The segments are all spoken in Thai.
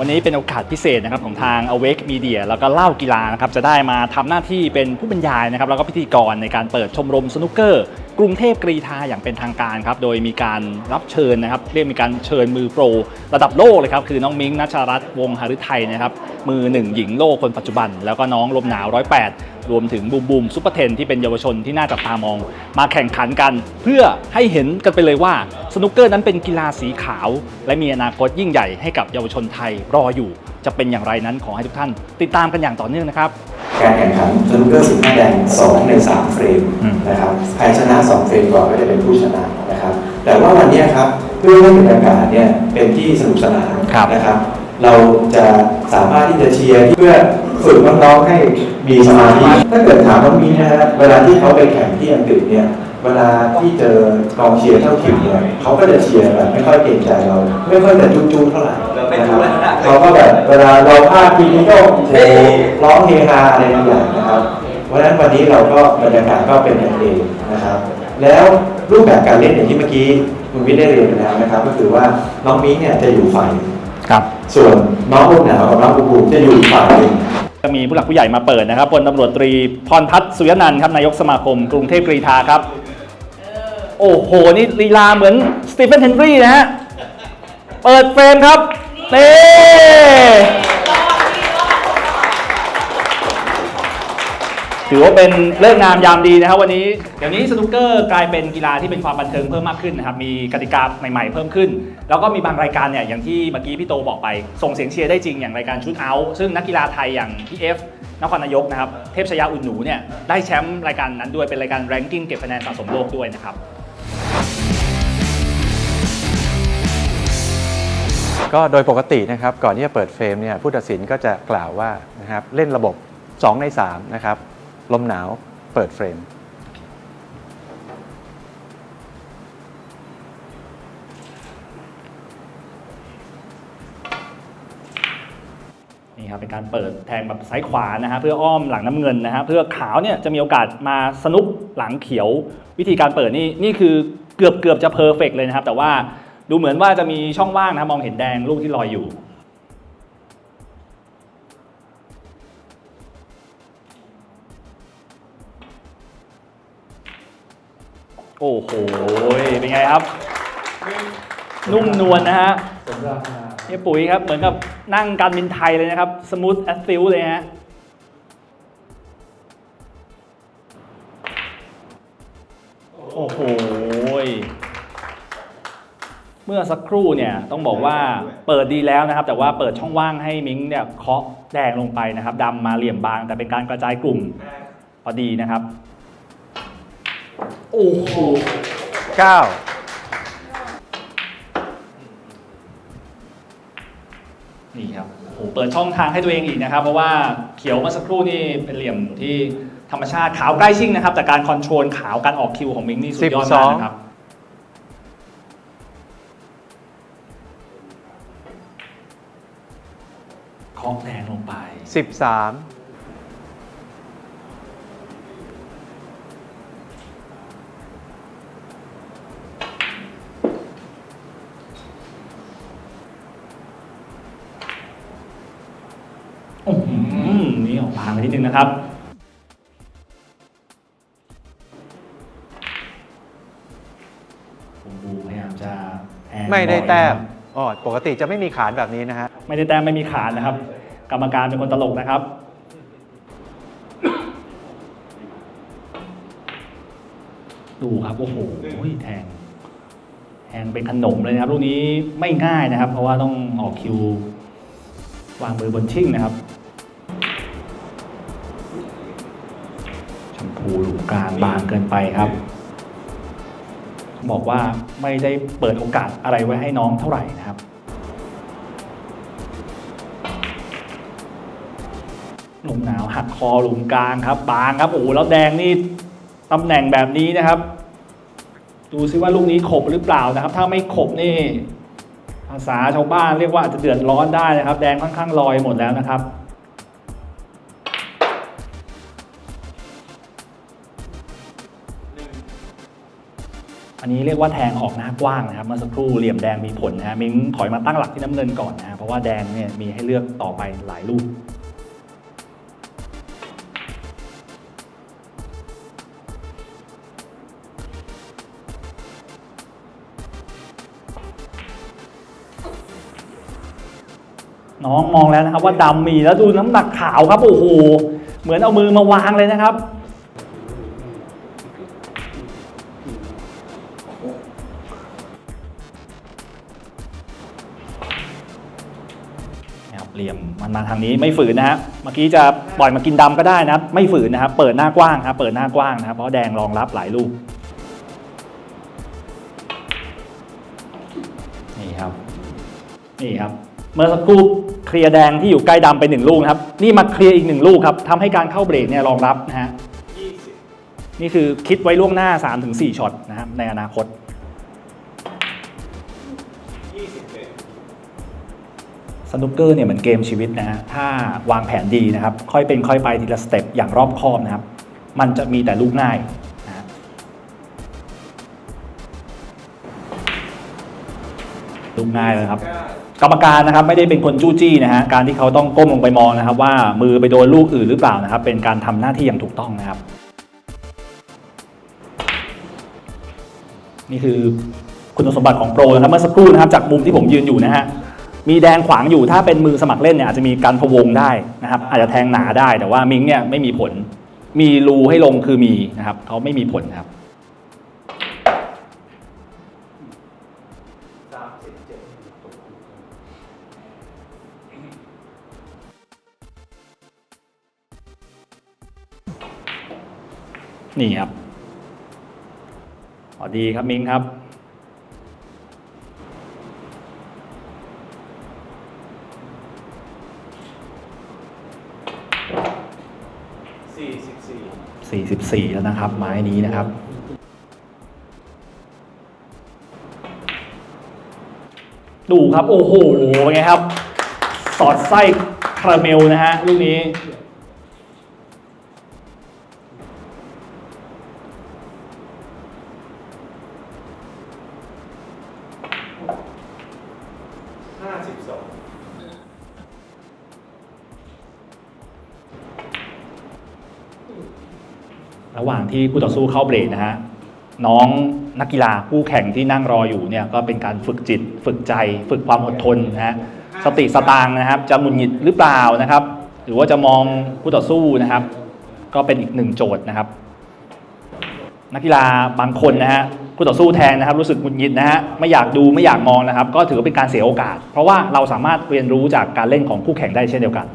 วันนี้เป็นโอกาสพิเศษนะครับของทาง Awake Media แล้วก็เล่ากีฬานะครับจะได้มาทำหน้าที่เป็นผู้บรรยายนะครับแล้วก็พิธีกรในการเปิดชมรมสนุกเกอร์ กรุงเทพกรีฑาอย่างเป็นทางการครับ โดยมีการรับเชิญนะครับ เรียกมีการเชิญมือโปร ระดับโลกเลยครับ คือน้องมิ้งนัชรัตน์วงหฤทัยนะครับ มือหนึ่งหญิงโลกคนปัจจุบัน แล้วก็น้องลมหนาวร้อยแปดรวมถึงบูมบูมซุปเปอร์เทนที่เป็นเยาวชนที่น่าจับตามอง มาแข่งขันกัน เพื่อให้เห็นกันไปเลยว่า สนุกเกอร์นั้นเป็นกีฬาสีขาว และมีอนาคตยิ่งใหญ่ให้กับเยาวชนไทยรออยู่ จะเป็นอย่างไรนั้นขอให้ทุกท่าน ติดตามกันอย่างต่อเนื่องนะครับ การแข่งขันสนุกเกอร์15แดง2ใน3เฟรมอืมนะครับใครชนะ2เฟรมก่อนก็จะเป็นผู้ชนะนะครับ แต่ว่าวันนี้ครับเพื่อให้บรรยากาศเนี่ยเป็นที่สนุกสนานครับนะครับ เราจะสามารถที่จะเชียร์เพื่อฝึกน้องๆให้มีสมาธิถ้าเกิดถามน้องมีนะฮะเวลาที่เขาไปแข่งที่อังกฤษเนี่ยเวลาที่เจอกองเชียร์เท่าทีมเนี่ยเขาก็จะเชียร์แบบไม่ค่อยเกรงใจเรา ไม่ค่อยจะจุ้ๆเท่าไหร่นะครับเขาก็แบบ เวลาเราพลาดทีนี้ก็โอ้โหร้องเฮฮาอะไรบางอย่างนะครับ เพราะฉะนั้นวันนี้เราก็บรรยากาศก็เป็นอย่างเองนะครับ แล้วรูปแบบการเล่นอย่างที่เมื่อกี้คุณวิทย์ได้เรียนไปแล้วนะครับ ก็คือว่าน้องมิ้งเนี่ยจะอยู่ฝ่ายหนึ่งครับ ส่วนน้องลูกหนาวกับน้องบูบูจะอยู่อีกฝ่ายหนึ่งจะมีผู้หลักผู้ใหญ่มาเปิดนะครับพลตำรวจตรีพรพัฒน์สุยนันท์ครับนายกสมาคม กรุงเทพกรีฑาครับโอ้โห นี่ลีลาเหมือนสตีเฟนเฮนรี่นะฮะ เปิดเฟรมครับ นี่ถือว่าเป็นเลิกงามยามดีนะครับวันนี้เดี๋ยวนี้สนุกเกอร์กลายเป็นกีฬาที่เป็นความบันเทิงเพิ่มมากขึ้นนะครับมีกติกาใหม่ๆเพิ่มขึ้น แล้วก็มีบางรายการเนี่ยอย่างที่เมื่อกี้พี่โตบอกไป ส่งเสียงเชียร์ได้จริงอย่างรายการชุดเอาท์ซึ่งนักกีฬาไทยอย่างพี่เอฟนครนายกนะครับเทพชยาอุ่นหนูเนี่ยได้แชมป์รายการนั้นด้วยเป็นรายการแรงกิ้งเก็บคะแนนสะสมโลกด้วยนะครับ ก็โดยปกตินะครับก่อนที่จะเปิดเฟรมเนี่ยผู้ตัดสินก็จะกล่าวว่านะครับเล่นระบบ 2 ใน 3 นะครับ ลมหนาวเปิดเฟรม นี่ครับเป็นการเปิดแทงแบบซ้ายขวานะฮะเพื่ออ้อมหลังน้ำเงินนะฮะเพื่อขาวเนี่ยจะมีโอกาสมาสนุกหลังเขียว วิธีการเปิดนี่นี่คือเกือบเกือบจะเพอร์เฟกเลยนะครับ แต่ว่า ดูเหมือนว่าจะมีช่องว่างนะมองเห็นแดงลูกที่ลอยอยู่ โอ้โห เป็นไงครับ นุ่มนวลนะฮะเฮียปุ๋ยครับ เหมือนกับนั่งการบินไทยเลยนะครับ สมูทแอสซิลเลยฮะโอ้โห เมื่อสักครู่เนี่ยต้องบอกว่าเปิดดีแล้วนะครับ แต่ว่าเปิดช่องว่างให้มิงเนี่ยเคาะแดงลงไปนะครับดำมาเหลี่ยมบาง แต่เป็นการกระจายกลุ่มพอดีนะครับโอ้โห9นี่ครับโอ้โหเปิดช่องทางให้ตัวเองอีกนะครับ เพราะว่าเขียวเมื่อสักครู่นี่เป็นเหลี่ยมที่ธรรมชาติขาวใกล้ชิ่งนะครับ แต่การคอนโทรลขาวการออกคิวของมิงนี่สุดยอดมากนะครับ เคาะแรงลงไป 13 อื้อหือนี่ออกบางไปนิดนึงนะครับ ผมบูพยายามจะแทงไม่ได้บ่อยแต้มนะครับ อ๋อปกติจะไม่มีขานแบบนี้นะฮะ ไม่ได้แต้มไม่มีขาดนะครับ กรรมการเป็นคนตลกนะครับ ดูครับโอ้โหแทงแทงเป็นขนมเลยนะครับลูกนี้ไม่ง่ายนะครับ เพราะว่าต้องออกคิว วางมือบนชิ่งนะครับชมพูหลูกกลางบางเกินไปครับ บอกว่าไม่ได้เปิดโอกาสอะไรไว้ให้น้องเท่าไหร่นะครับลมหนาวหักคอหลุมกลางครับบางครับโอ้แล้วแดงนี่ตำแหน่งแบบนี้นะครับ ดูซิว่าลูกนี้ขบหรือเปล่านะครับ ถ้าไม่ขบนี่ภาษาชาวบ้านเรียกว่าอาจจะเดือดร้อนได้นะครับ แดงค่อนข้างลอยหมดแล้วนะครับ นนี้เรียกว่าแทงออกหน้ากว้างนะครับเมื่อสักครู่เหลี่ยมแดงมีผลนะฮะมิ้งถอยมาตั้งหลักที่น้ำเงินก่อนนะเพราะว่าแดงเนี่ยมีให้เลือกต่อไปหลายลูกน้องมองแล้วนะครับว่าดำมีแล้วดูน้ำหนักขาวครับโอ้โหเหมือนเอามือมาวางเลยนะครับ มาทางนี้ไม่ฝืนนะฮะเมื่อกี้จะปล่อยมากินดำก็ได้นะไม่ฝืนนะครับเปิดหน้ากว้างครับเปิดหน้ากว้างนะครับเพราะแดงรองรับหลายลูกนี่ครับนี่ครับเมื่อสักครู่เคลียร์แดงที่อยู่ใกล้ดำไปหนึ่งลูกครับนี่มาเคลียร์อีกหนึ่งลูกครับทำให้การเข้าเบรกเนี่ยรองรับนะฮะนี่คือคิดไว้ล่วงหน้า 3-4ช็อตนะครับในอนาคต สนุกเกอร์เนี่ยเหมือนเกมชีวิตนะฮะถ้าวางแผนดีนะครับ ค่อยเป็นค่อยไปทีละสเต็ปอย่างรอบคอบนะครับ มันจะมีแต่ลูกง่ายนะฮะลูกง่ายเลยครับ กรรมการนะครับไม่ได้เป็นคนจู้จี้นะฮะการที่เขาต้องก้มลงไปมองนะครับ ว่ามือไปโดนลูกอื่นหรือเปล่านะครับ เป็นการทำหน้าที่อย่างถูกต้องนะครับ นี่คือคุณสมบัติของโปรนะครับเมื่อสักครู่นะครับจากมุมที่ผมยืนอยู่นะฮะ มีแดงขวางอยู่ถ้าเป็นมือสมัครเล่นเนี่ยอาจจะมีการพะวงได้นะครับอาจจะแทงหนาได้แต่ว่ามิงเนี่ยไม่มีผล มีรูให้ลงคือมีนะครับเขาไม่มีผลครับนี่ครับอ๋อดีครับมิงครับ 44แล้วนะครับ ไม้นี้นะครับดูครับ โอ้โหไงครับ สอดไส้คาราเมลนะฮะลูกนี้ ที่คู่ต่อสู้เข้าเบรกนะฮะน้องนักกีฬาคู่แข่งที่นั่งรออยู่เนี่ยก็เป็นการฝึกจิต ฝึกใจ ฝึกความอดทนนะฮะสติสตางนะครับ จะหมุนหงิดหรือเปล่านะครับ หรือว่าจะมองคู่ต่อสู้นะครับ ก็เป็นอีกหนึ่งโจทย์นะครับ นักกีฬาบางคนนะฮะคู่ต่อสู้แทนนะครับ รู้สึกหงุดหงิดนะฮะไม่อยากดูไม่อยากมองนะครับ ก็ถือว่าเป็นการเสียโอกาส เพราะว่าเราสามารถเรียนรู้จากการเล่นของคู่แข่งได้เช่นเดียวกัน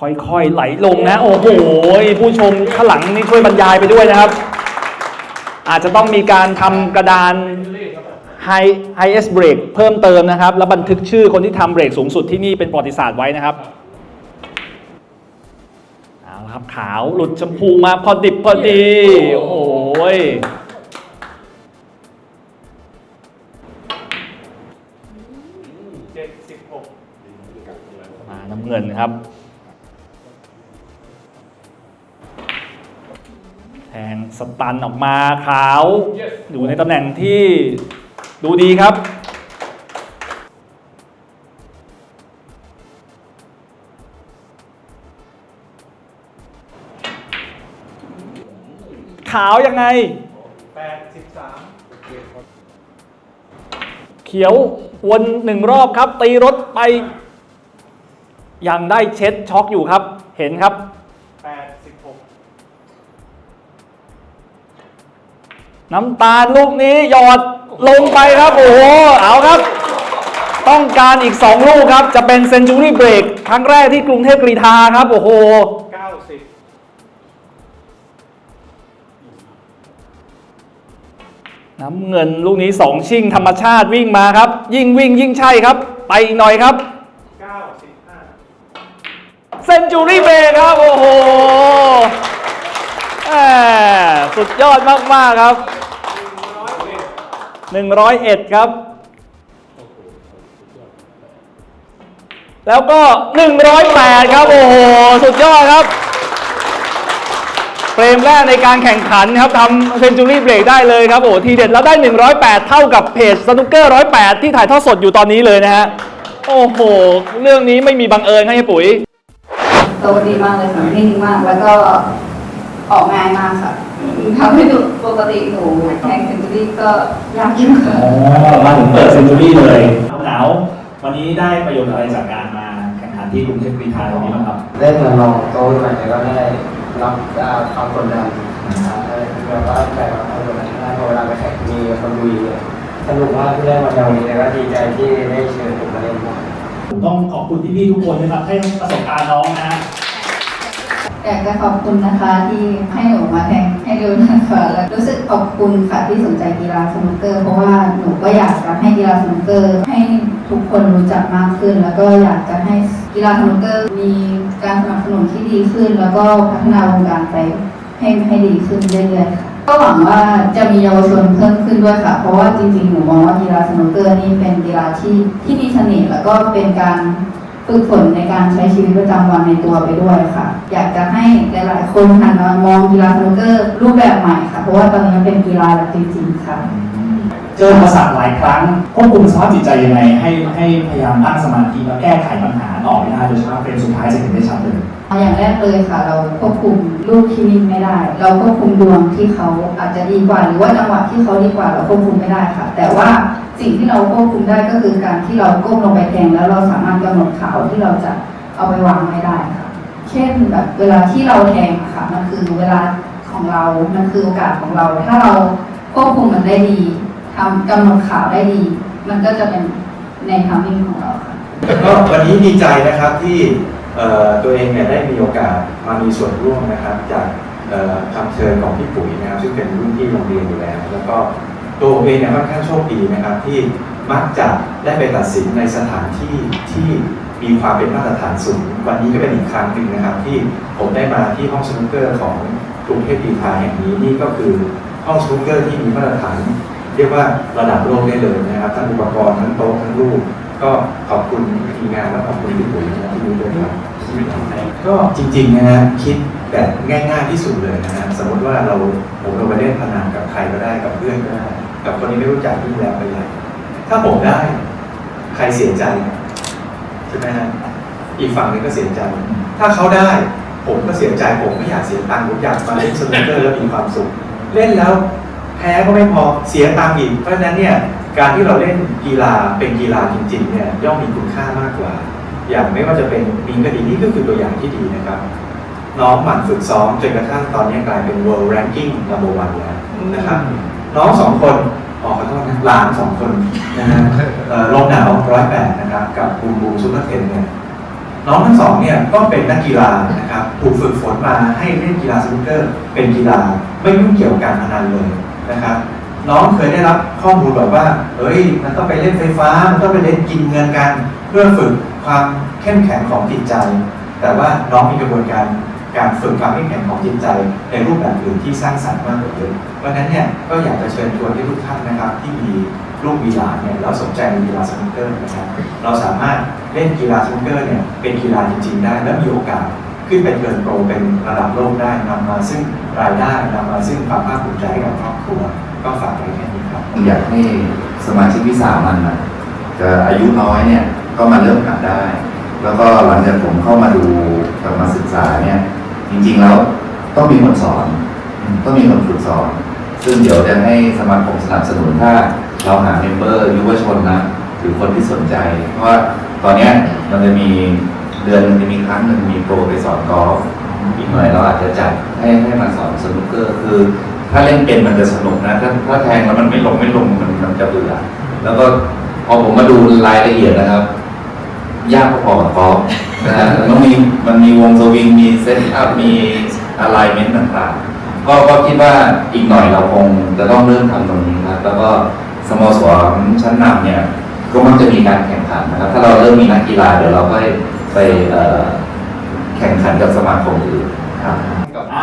ค่อยๆ ไหลลงนะ โอ้โห ผู้ชมข้างหลังนี่ช่วยบรรยายไปด้วยนะครับ อาจจะต้องมีการทำกระดาน High Highest Break เพิ่มเติมนะครับ แล้วบันทึกชื่อคนที่ทำเบรกสูงสุดที่นี่เป็นประวัติศาสตร์ไว้นะครับเอาละครับขาวหลุดชมพูมาพอดิบพอดี โอ้โหยมาน้ำเงินครับ แทงสตันออกมาขาวอยู่ในตำแหน่งที่ดูดีครับ ขาวยังไง เขียววนหนึ่งรอบครับ ตีรถไป ยังได้เช็ดช็อกอยู่ครับ เห็นครับ น้ำตาลลูกนี้หยอดลงไปครับโอ้โหเอาครับ ต้องการอีก 2 ลูกครับ จะเป็นเซนจูรี่เบรกครั้งแรกที่กรุงเทพกรีฑาครับ โอ้โหน้ำเงินลูกนี้ 2 ชิงธรรมชาติวิ่งมาครับ ยิ่งวิ่งยิ่งใช่ครับ ไปอีกหน่อยครับเซนจูรี่เบรกครับ โอ้โหแหมสุดยอดมาก ๆ ครับ 101 ครับ แล้วก็ 108 ครับ โอ้โห สุดยอดครับ เฟรมแรกในการแข่งขันครับทำเซนจูรี่เบรกได้เลยครับ โอ้โหทีเด็ดแล้วได้ 108 เท่ากับเพจสนุกเกอร์ 108 ที่ถ่ายทอดสดอยู่ตอนนี้เลยนะฮะ โอ้โห เรื่องนี้ไม่มีบังเอิญครับเฮียปุ๋ยโตดีมากเลยค่ะนิ่งมากแล้วก็ ออกง่ายมากค่ะทำให้หนูปกติหนูแข่งเซนจูรี่ก็ยากอยู่ค่ะอ๋อมาถึงเปิดเซนจูรี่เลยหนาววันนี้ได้ประโยชน์อะไรจากการมาแข่งขันที่กรุงเทพกรีฑาตรงนี้บ้างครับ ได้มาลองโต๊ะใหม่แล้วก็ได้รับความกดดันนะครับแล้วก็ใจรับความกดดันได้พอเวลาไปแข่งมีคนดูเยอะสนุกมากที่ได้มาในวันนี้แล้วก็ดีใจที่ได้เชิญผมมาเล่นด้วยผมต้องขอบคุณพี่ๆทุกคนนะครับให้ประสบการณ์น้องนะฮะ อยากจะขอบคุณนะคะที่ให้หนูมาแข่งให้ดูนะคะแล้วรู้สึกขอบคุณค่ะที่สนใจกีฬาสนุกเกอร์เพราะว่าหนูก็อยากจะให้กีฬาสนุกเกอร์ให้ทุกคนรู้จักมากขึ้น แล้วก็อยากจะให้กีฬาสนุกเกอร์มีการสนับสนุนที่ดีขึ้น แล้วก็พัฒนาวงการไปให้ให้ดีขึ้นเรื่อยๆค่ะก็หวังว่าจะมีเยาวชนเพิ่มขึ้นด้วยค่ะ เพราะว่าจริงๆ หนูมองว่ากีฬาสนุกเกอร์นี่เป็นกีฬาที่ที่มีเสน่ห์แล้วก็เป็นการ ฝึกฝนในการใช้ชีวิตประจำวันในตัวไปด้วยค่ะ อยากจะให้หลายๆคนหันมามองกีฬาสนุกเกอร์รูปแบบใหม่ค่ะ เพราะว่าตอนนี้มันเป็นกีฬาแบบจริงๆค่ะ เจออุปสรรคหลายครั้งควบคุมสภาพจิตใจยังไงให้ให้พยายามตั้งสมาธิแล้วแก้ไขปัญหาต่อไปได้โดยเฉพาะเป็นสุดท้ายจะเห็นได้ชัดเลย อย่างแรกเลยค่ะ เราควบคุมลูกที่วิ่งไม่ได้ เราควบคุมดวงที่เขาอาจจะดีกว่า หรือว่าจังหวะที่เขาดีกว่า เราควบคุมไม่ได้ค่ะ แต่ว่าสิ่งที่เราควบคุมได้ก็คือการที่เราก้มลงไปแทงแล้วเราสามารถกำหนดขาวที่เราจะเอาไปวางไม่ได้ค่ะ เช่นแบบเวลาที่เราแทงค่ะมันคือเวลาของเรา มันคือโอกาสของเรา ถ้าเราควบคุมมันได้ดีทำกำหนดขาวได้ดี มันก็จะเป็นในทามมิ่งของเราค่ะก็วันนี้ดีใจนะครับที่ ตัวเองเนี่ยได้มีโอกาสมามีส่วนร่วมนะครับ จากคำเชิญของพี่ปุ๋ยนะครับ ซึ่งเป็นรุ่นพี่โรงเรียนอยู่แล้ว แล้วก็ตัวเองเนี่ยค่อนข้างโชคดีนะครับ ที่มักจะได้ไปตัดสินในสถานที่ที่มีความเป็นมาตรฐานสูง วันนี้ก็เป็นอีกครั้งหนึ่งนะครับ ที่ผมได้มาที่ห้องสนุกเกอร์ของกรุงเทพดีพาแห่งนี้นี่ก็คือห้องสนุกเกอร์ที่มีมาตรฐาน เรียกว่าระดับโลกได้เลยนะครับทั้งอุปกรณ์ทั้งโต๊ะทั้งรูป ก็ขอบคุณทีมงานและขอบคุณพี่ปุ๋ยนะที่ดูด้วยครับก็จริงๆนะฮะคิดแบบง่ายๆที่สุดเลยนะฮะสมมติว่าเราผมเราไปเล่นพนันกับใครก็ได้กับเพื่อนก็ได้กับคนที่ไม่รู้จักที่แล้วไปเลยถ้าผมได้ ใครเสียใจใช่ไหมฮะอีกฝั่งหนึงก็เสียใจ ถ้าเขาได้ ผมก็เสียใจผมไม่อยากเสียตังค์ผมอยากมาเล่นสนุกเกอร์แล้วมีความสุข เล่นแล้วแพ้ก็ไม่พอเสียตังค์อีกเพราะฉะนั้นเนี่ย การที่เราเล่นกีฬาเป็นกีฬาจริงๆเนี่ยย่อมมีคุณค่ามากกว่า อย่างไม่ว่าจะเป็นมิงก็ดีนี่ก็คือตัวอย่างที่ดีนะครับ น้องหมั่นฝึกซ้อมจนกระทั่งตอนนี้กลายเป็น world ranking number one แล้วนะครับ น้องสองคนออกขอโทษนะหลานสองคนนะฮะเอ่อลมหนาวร้อยแปดนะครับ กับบูมบูมซูเปอร์เทนเนี่ยน้องทั้งสองเนี่ยก็เป็นนักกีฬานะครับถูกฝึกฝนมาให้เล่นกีฬาสนุกเกอร์เป็นกีฬาไม่ยุ่งเกี่ยวกับการพนันเลยนะครับ น้องเคยได้รับข้อมูลแบบว่า เอ้ย มันต้องไปเล่นไฟฟ้า มันต้องไปเล่นกินเงินกัน เพื่อฝึกความเข้มแข็งของจิตใจ แต่ว่าน้องมีกระบวนการการฝึกความเข้มแข็งของจิตใจ ในรูปแบบอื่นที่สร้างสรรค์มากกว่าเดิมเพราะฉะนั้นเนี่ยก็อยากจะเชิญชวนให้ทุกท่านนะครับ ที่มีลูกมีหลานเนี่ยแล้วสนใจในกีฬาสนุกเกอร์นะครับ เราสามารถเล่นกีฬาสนุกเกอร์เนี่ยเป็นกีฬาจริง ๆ ได้และมีโอกาสขึ้นไปเทินโปรเป็นระดับโลกได้นำมาซึ่งรายได้นำมาซึ่งความภาคภูมิใจกับครอบครัว ก็ฝากไว้แค่นี้ครับ อยากให้สมาชิกวิสามันนะจะอายุน้อยเนี่ยก็มาเริ่มหัดได้ แล้วก็หลังจากผมเข้ามาดูกับมาศึกษาเนี่ย จริงๆแล้วต้องมีคนสอน ต้องมีคนฝึกสอน ซึ่งเดี๋ยวจะให้สมาคมสนับสนุนถ้าเราหาเมมเบอร์ยุวชนนะหรือคนที่สนใจ เพราะว่าตอนนี้มันจะมีเดือนหนึงจะมีครั้งหนึ่งมีโปรไปสอนกอล์ฟอีกหน่อยเราอาจจะจัดให้ให้มาสอนสนุกเกอร์คือ ถ้าเล่นเป็นมันจะสนุกนะ ถ้าถ้าแทงแล้วมันไม่ลงไม่ลงมันมันจะเบื่อแล้วก็พอผมมาดูรายละเอียดนะครับ ยากพอกับกอล์ฟนะฮะมันมีมันมีวงสวิงมีเซตอัพมีอะไรเมนต์ต่างๆก็ก็คิดว่าอีกหน่อยเราคงจะต้องเริ่มทำตรงนี้ครับ แล้วก็สโมสรชั้นนำเนี่ยก็มักจะมีการแข่งขันนะครับ ถ้าเราเริ่มมีนักกีฬาเดี๋ยวเราก็ไปแข่งขันกับสมาคมอื่นครับ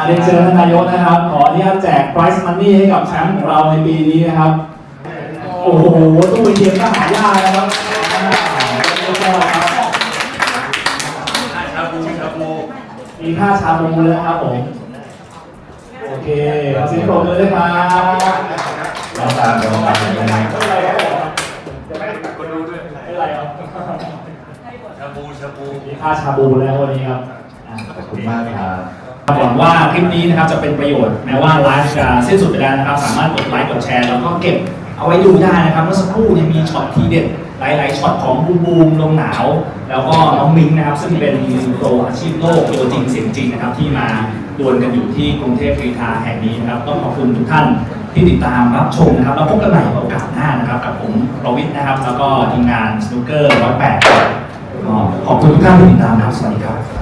เรียนเชิญท่านนายกนะครับ ขออนุญาตแจก prize money ให้กับแชมป์ของเราในปีนี้นะครับ โอ้โหตู้เย็นก็หายากนะครับอ่าเรียบร้อยครับมีค่าชาบูเลยนะครับผม โอเคขอเสียงปรบมือด้วยครับลองตามลองตามเลยนะไม่เป็นไรครับผมจะไม่ได้ตัดคนดูด้วยไม่เป็นไรครับชาบูชาบูมีค่าชาบูแล้ววันนี้ครับอ่าขอบคุณมากครับ หวังว่าคลิปนี้นะครับจะเป็นประโยชน์แม้ว่าไลฟ์จะสิ้นสุดไปแล้วนะครับ สามารถกดไลค์กดแชร์แล้วก็เก็บเอาไว้ดูได้นะครับเมื่อสักครู่เนี่ยมีช็อตทีเด็ดหลายๆช็อตของบูมบูมลงหนาว แล้วก็น้องมิงนะครับ ซึ่งเป็นโปรอาชีพโลกตัวจริงเสียงจริงนะครับ ที่มาดวลกันอยู่ที่กรุงเทพกรีฑาแห่งนี้นะครับต้องขอบคุณทุกท่านที่ติดตามรับชมนะครับแล้วพบกันใหม่โอกาสหน้านะครับกับผมประวิทย์นะครับ แล้วก็ทีมงานสนุกเกอร์ร้อยแปดขอบคุณทุกท่านที่ติดตามนะครับสวัสดีครับ